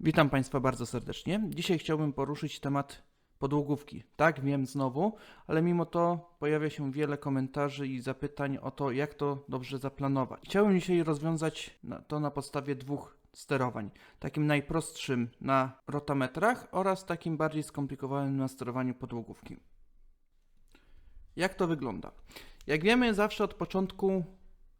Witam Państwa bardzo serdecznie. Dzisiaj chciałbym poruszyć temat podłogówki. Tak, wiem znowu, ale mimo to pojawia się wiele komentarzy i zapytań o to, jak to dobrze zaplanować. Chciałbym dzisiaj rozwiązać to na podstawie dwóch sterowań. Takim najprostszym na rotametrach oraz takim bardziej skomplikowanym na sterowaniu podłogówki. Jak to wygląda? Jak wiemy, zawsze od początku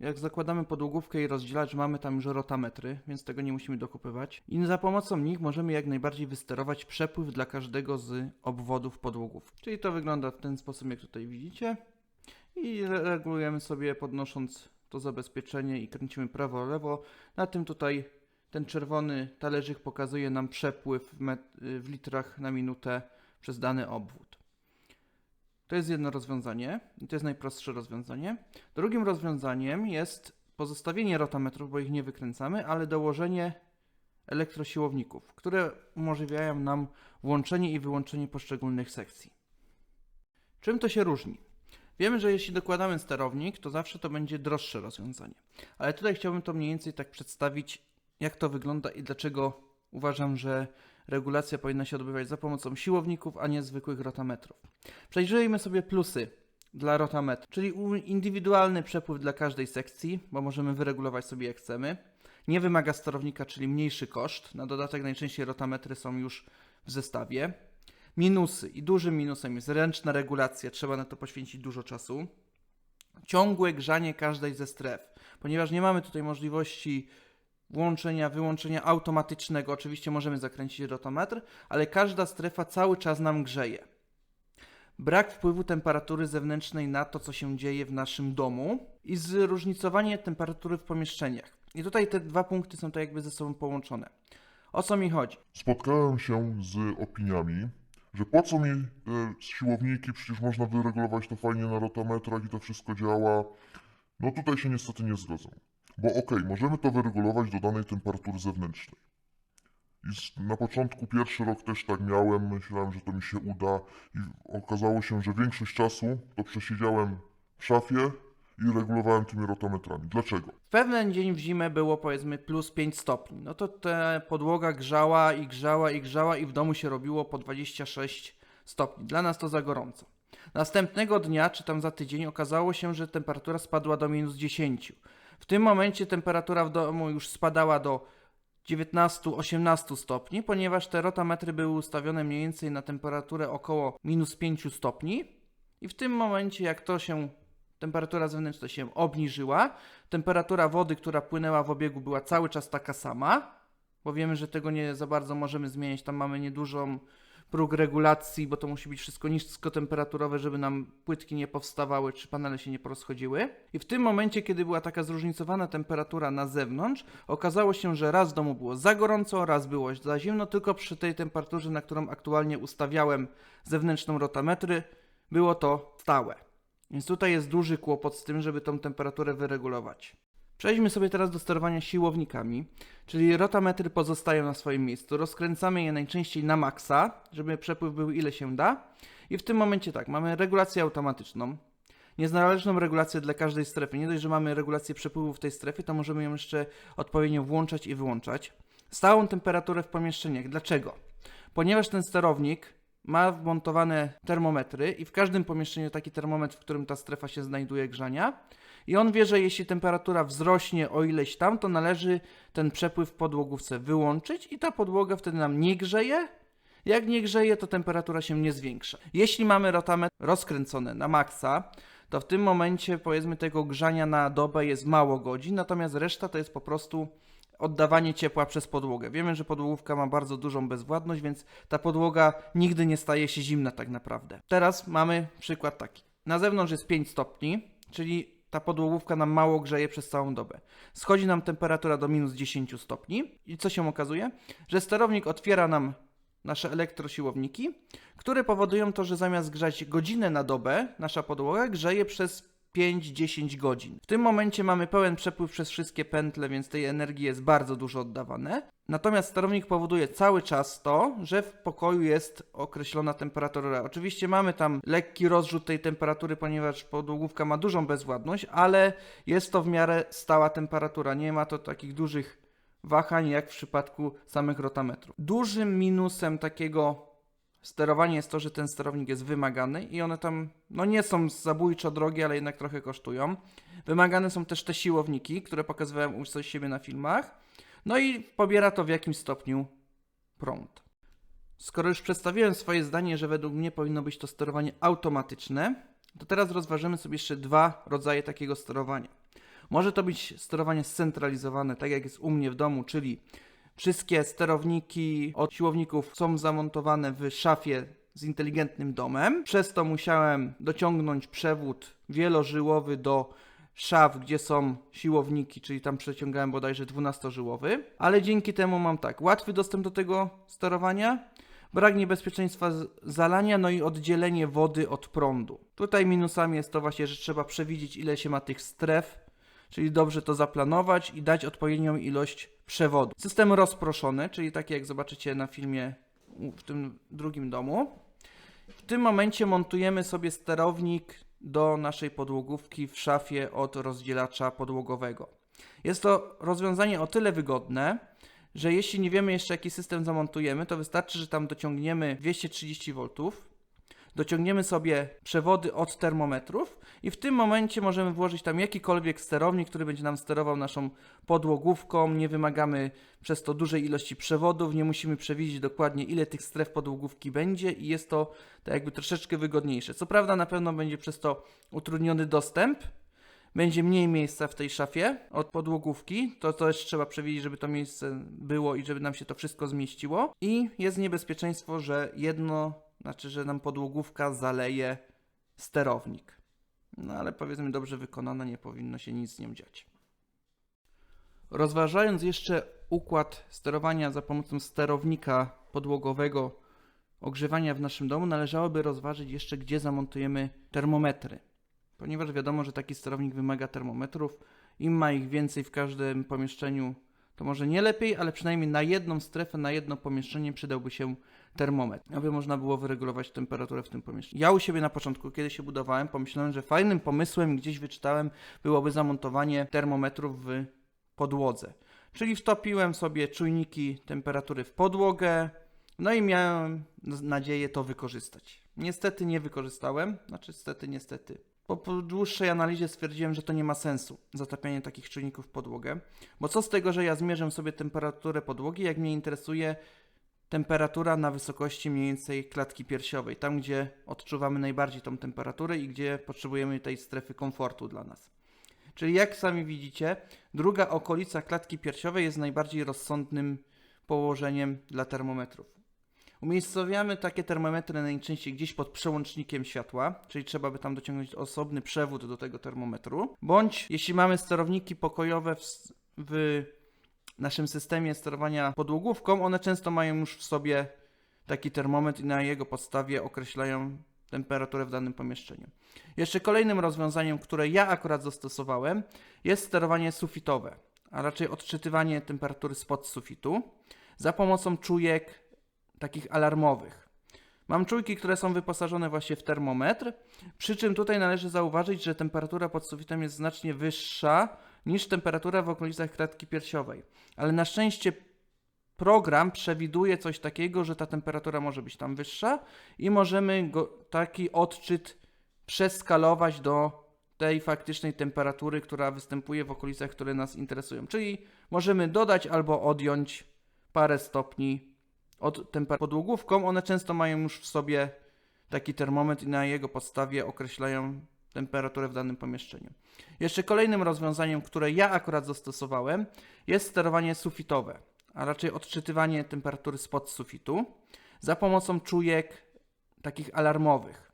jak zakładamy podłogówkę i rozdzielacz, mamy tam już rotametry, więc tego nie musimy dokupywać. I za pomocą nich możemy jak najbardziej wysterować przepływ dla każdego z obwodów podłogów. Czyli to wygląda w ten sposób, jak tutaj widzicie. I re- regulujemy sobie podnosząc to zabezpieczenie i kręcimy prawo-lewo. Na tym tutaj ten czerwony talerzyk pokazuje nam przepływ w, w litrach na minutę przez dany obwód. To jest jedno rozwiązanie i to jest najprostsze rozwiązanie. Drugim rozwiązaniem jest pozostawienie rotametrów, bo ich nie wykręcamy, ale dołożenie elektrosiłowników, które umożliwiają nam włączenie i wyłączenie poszczególnych sekcji. Czym to się różni? Wiemy, że jeśli dokładamy sterownik, to zawsze to będzie droższe rozwiązanie. Ale tutaj chciałbym to mniej więcej tak przedstawić, jak to wygląda i dlaczego uważam, że regulacja powinna się odbywać za pomocą siłowników, a nie zwykłych rotametrów. Przejrzyjmy sobie plusy dla rotametru, czyli indywidualny przepływ dla każdej sekcji, bo możemy wyregulować sobie jak chcemy. Nie wymaga sterownika, czyli mniejszy koszt. Na dodatek najczęściej rotametry są już w zestawie. Minusy i dużym minusem jest ręczna regulacja, trzeba na to poświęcić dużo czasu. Ciągłe grzanie każdej ze stref, ponieważ nie mamy tutaj możliwości włączenia, wyłączenia automatycznego. Oczywiście możemy zakręcić rotometr, ale każda strefa cały czas nam grzeje brak wpływu temperatury zewnętrznej na to, co się dzieje w naszym domu i zróżnicowanie temperatury w pomieszczeniach. I tutaj te dwa punkty są tak jakby ze sobą połączone. O co mi chodzi? Spotkałem się z opiniami, że po co mi e, siłowniki, przecież można wyregulować to fajnie na rotametrach i to wszystko działa. No tutaj się niestety nie zgodzę. Bo okej, możemy to wyregulować do danej temperatury zewnętrznej. I na początku pierwszy rok też tak miałem, myślałem, że to mi się uda i okazało się, że większość czasu to przesiedziałem w szafie i regulowałem tymi rotametrami. Dlaczego? W pewien dzień w zimę było powiedzmy plus 5 stopni. No to ta podłoga grzała i grzała i grzała i w domu się robiło po 26 stopni. Dla nas to za gorąco. Następnego dnia, czy tam za tydzień, okazało się, że temperatura spadła do minus 10. W tym momencie temperatura w domu już spadała do 19-18 stopni, ponieważ te rotametry były ustawione mniej więcej na temperaturę około minus 5 stopni. I w tym momencie, jak to się temperatura zewnętrzna się obniżyła, temperatura wody, która płynęła w obiegu, była cały czas taka sama, bo wiemy, że tego nie za bardzo możemy zmieniać. Tam mamy niedużą próg regulacji, bo to musi być wszystko niskotemperaturowe, żeby nam płytki nie powstawały, czy panele się nie porozchodziły. I w tym momencie, kiedy była taka zróżnicowana temperatura na zewnątrz, okazało się, że raz w domu było za gorąco, raz było za zimno, tylko przy tej temperaturze, na którą aktualnie ustawiałem zewnętrzną rotametry, było to stałe. Więc tutaj jest duży kłopot z tym, żeby tą temperaturę wyregulować. Przejdźmy sobie teraz do sterowania siłownikami, czyli rotametry pozostają na swoim miejscu. Rozkręcamy je najczęściej na maksa, żeby przepływ był ile się da. I w tym momencie tak, mamy regulację automatyczną, niezależną regulację dla każdej strefy. Nie dość, że mamy regulację przepływu w tej strefie, to możemy ją jeszcze odpowiednio włączać i wyłączać. Stałą temperaturę w pomieszczeniach. Dlaczego? Ponieważ ten sterownik ma wmontowane termometry i w każdym pomieszczeniu taki termometr, w którym ta strefa się znajduje grzania. I on wie, że jeśli temperatura wzrośnie o ileś tam, to należy ten przepływ w podłogówce wyłączyć i ta podłoga wtedy nam nie grzeje. Jak nie grzeje, to temperatura się nie zwiększa. Jeśli mamy rotametr rozkręcony na maksa, to w tym momencie powiedzmy tego grzania na dobę jest mało godzin, natomiast reszta to jest po prostu oddawanie ciepła przez podłogę. Wiemy, że podłogówka ma bardzo dużą bezwładność, więc ta podłoga nigdy nie staje się zimna tak naprawdę. Teraz mamy przykład taki. Na zewnątrz jest 5 stopni, czyli ta podłogówka nam mało grzeje przez całą dobę. Schodzi nam temperatura do minus 10 stopni i co się okazuje? Że sterownik otwiera nam nasze elektrosiłowniki, które powodują to, że zamiast grzać godzinę na dobę, nasza podłoga grzeje przez 5-10 godzin. W tym momencie mamy pełen przepływ przez wszystkie pętle, więc tej energii jest bardzo dużo oddawane. Natomiast sterownik powoduje cały czas to, że w pokoju jest określona temperatura. Oczywiście mamy tam lekki rozrzut tej temperatury, ponieważ podłogówka ma dużą bezwładność, ale jest to w miarę stała temperatura. Nie ma to takich dużych wahań jak w przypadku samych rotametrów. Dużym minusem takiego sterowania jest to, że ten sterownik jest wymagany i one tam no nie są zabójczo drogie, ale jednak trochę kosztują. Wymagane są też te siłowniki, które pokazywałem u siebie na filmach. No i pobiera to w jakimś stopniu prąd. Skoro już przedstawiłem swoje zdanie, że według mnie powinno być to sterowanie automatyczne, to teraz rozważymy sobie jeszcze dwa rodzaje takiego sterowania. Może to być sterowanie scentralizowane, tak jak jest u mnie w domu, czyli wszystkie sterowniki od siłowników są zamontowane w szafie z inteligentnym domem. Przez to musiałem dociągnąć przewód wielożyłowy do szaf, gdzie są siłowniki, czyli tam przeciągałem bodajże 12-żyłowy. Ale dzięki temu mam tak, łatwy dostęp do tego sterowania, brak niebezpieczeństwa zalania, no i oddzielenie wody od prądu. Tutaj minusami jest to właśnie, że trzeba przewidzieć ile się ma tych stref, czyli dobrze to zaplanować i dać odpowiednią ilość przewodu. System rozproszony, czyli taki jak zobaczycie na filmie w tym drugim domu. W tym momencie montujemy sobie sterownik do naszej podłogówki w szafie od rozdzielacza podłogowego. Jest to rozwiązanie o tyle wygodne, że jeśli nie wiemy jeszcze jaki system zamontujemy, to wystarczy, że tam dociągniemy 230 V, dociągniemy sobie przewody od termometrów i w tym momencie możemy włożyć tam jakikolwiek sterownik, który będzie nam sterował naszą podłogówką. Nie wymagamy przez to dużej ilości przewodów, nie musimy przewidzieć dokładnie ile tych stref podłogówki będzie i jest to tak jakby troszeczkę wygodniejsze. Co prawda na pewno będzie przez to utrudniony dostęp, będzie mniej miejsca w tej szafie od podłogówki. To też trzeba przewidzieć, żeby to miejsce było i żeby nam się to wszystko zmieściło. I jest niebezpieczeństwo, że jedno, znaczy, że nam podłogówka zaleje sterownik. No ale powiedzmy, dobrze wykonana, nie powinno się nic z nią dziać. Rozważając jeszcze układ sterowania za pomocą sterownika podłogowego ogrzewania w naszym domu, należałoby rozważyć jeszcze, gdzie zamontujemy termometry ponieważ wiadomo, że taki sterownik wymaga termometrów. Im ma ich więcej w każdym pomieszczeniu, to może nie lepiej, ale przynajmniej na jedną strefę, na jedno pomieszczenie przydałby się termometr, aby można było wyregulować temperaturę w tym pomieszczeniu. Ja u siebie na początku, kiedy się budowałem, pomyślałem, że fajnym pomysłem, gdzieś wyczytałem, byłoby zamontowanie termometrów w podłodze. Czyli wtopiłem sobie czujniki temperatury w podłogę, no i miałem nadzieję to wykorzystać. Niestety nie wykorzystałem, znaczy niestety, niestety. Po, dłuższej analizie stwierdziłem, że to nie ma sensu, zatapianie takich czujników w podłogę, bo co z tego, że ja zmierzę sobie temperaturę podłogi, jak mnie interesuje temperatura na wysokości mniej więcej klatki piersiowej, tam gdzie odczuwamy najbardziej tą temperaturę i gdzie potrzebujemy tej strefy komfortu dla nas. Czyli jak sami widzicie, druga okolica klatki piersiowej jest najbardziej rozsądnym położeniem dla termometrów. Umiejscowiamy takie termometry najczęściej gdzieś pod przełącznikiem światła, czyli trzeba by tam dociągnąć osobny przewód do tego termometru. Bądź jeśli mamy sterowniki pokojowe w, w naszym systemie sterowania podłogówką, one często mają już w sobie taki termometr i na jego podstawie określają temperaturę w danym pomieszczeniu. Jeszcze kolejnym rozwiązaniem, które ja akurat zastosowałem, jest sterowanie sufitowe, a raczej odczytywanie temperatury spod sufitu za pomocą czujek takich alarmowych. Mam czujki, które są wyposażone właśnie w termometr, przy czym tutaj należy zauważyć, że temperatura pod sufitem jest znacznie wyższa niż temperatura w okolicach klatki piersiowej. Ale na szczęście program przewiduje coś takiego, że ta temperatura może być tam wyższa i możemy go, taki odczyt przeskalować do tej faktycznej temperatury, która występuje w okolicach, które nas interesują. Czyli możemy dodać albo odjąć parę stopni od temperatury podłogówką. One często mają już w sobie taki termometr i na jego podstawie określają temperaturę w danym pomieszczeniu. Jeszcze kolejnym rozwiązaniem, które ja akurat zastosowałem, jest sterowanie sufitowe, a raczej odczytywanie temperatury spod sufitu za pomocą czujek takich alarmowych.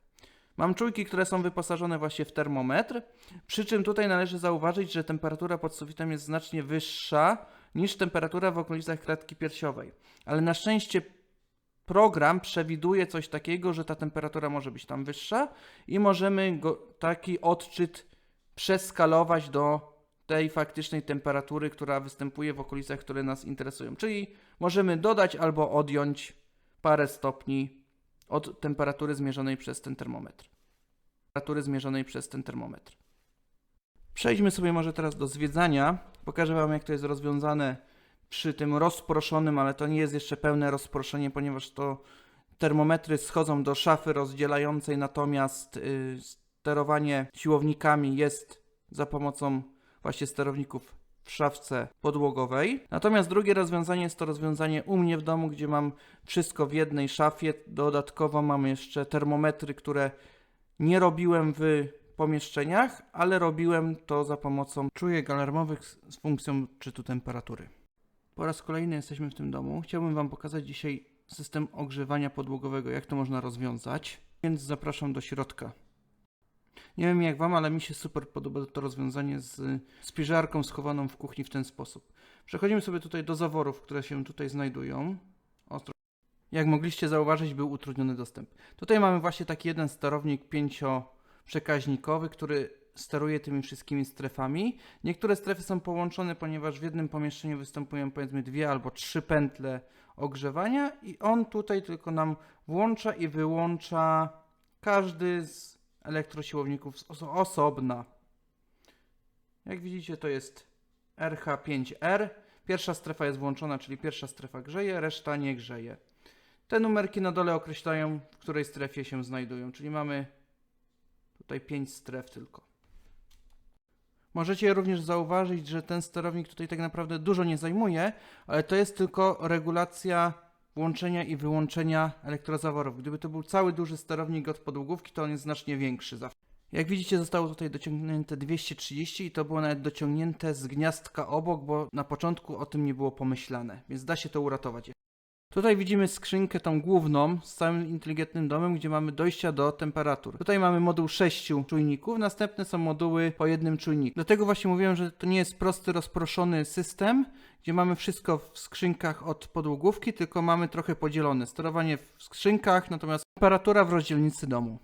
Mam czujki, które są wyposażone właśnie w termometr, przy czym tutaj należy zauważyć, że temperatura pod sufitem jest znacznie wyższa niż temperatura w okolicach klatki piersiowej. Ale na szczęście program przewiduje coś takiego, że ta temperatura może być tam wyższa i możemy go, taki odczyt przeskalować do tej faktycznej temperatury, która występuje w okolicach, które nas interesują. Czyli możemy dodać albo odjąć parę stopni od temperatury zmierzonej przez ten termometr. Temperatury zmierzonej przez ten termometr. Przejdźmy sobie może teraz do zwiedzania. Pokażę Wam, jak to jest rozwiązane przy tym rozproszonym, ale to nie jest jeszcze pełne rozproszenie, ponieważ to termometry schodzą do szafy rozdzielającej, natomiast y, sterowanie siłownikami jest za pomocą właśnie sterowników w szafce podłogowej. Natomiast drugie rozwiązanie jest to rozwiązanie u mnie w domu, gdzie mam wszystko w jednej szafie. Dodatkowo mam jeszcze termometry, które nie robiłem w pomieszczeniach, ale robiłem to za pomocą czujek alarmowych z z funkcją czytu temperatury. Po raz kolejny jesteśmy w tym domu. Chciałbym Wam pokazać dzisiaj system ogrzewania podłogowego, jak to można rozwiązać, więc zapraszam do środka. Nie wiem jak Wam, ale mi się super podoba to rozwiązanie z spiżarką schowaną w kuchni w ten sposób. Przechodzimy sobie tutaj do zaworów, które się tutaj znajdują. Ostro. Jak mogliście zauważyć, był utrudniony dostęp. Tutaj mamy właśnie taki jeden sterownik pięcioprzekaźnikowy, który steruje tymi wszystkimi strefami. Niektóre strefy są połączone, ponieważ w jednym pomieszczeniu występują powiedzmy dwie albo trzy pętle ogrzewania i on tutaj tylko nam włącza i wyłącza każdy z elektrosiłowników osobna. Jak widzicie to jest RH5R. Pierwsza strefa jest włączona, czyli pierwsza strefa grzeje, reszta nie grzeje. Te numerki na dole określają, w której strefie się znajdują, czyli mamy tutaj 5 stref tylko. Możecie również zauważyć, że ten sterownik tutaj tak naprawdę dużo nie zajmuje, ale to jest tylko regulacja włączenia i wyłączenia elektrozaworów. Gdyby to był cały duży sterownik od podłogówki, to on jest znacznie większy zawsze. Jak widzicie, zostało tutaj dociągnięte 230 i to było nawet dociągnięte z gniazdka obok, bo na początku o tym nie było pomyślane, więc da się to uratować. Tutaj widzimy skrzynkę tą główną z całym inteligentnym domem, gdzie mamy dojścia do temperatur. Tutaj mamy moduł 6 czujników, następne są moduły po jednym czujniku. Dlatego właśnie mówiłem, że to nie jest prosty, rozproszony system, gdzie mamy wszystko w skrzynkach od podłogówki, tylko mamy trochę podzielone. Sterowanie w skrzynkach, natomiast temperatura w rozdzielnicy domu.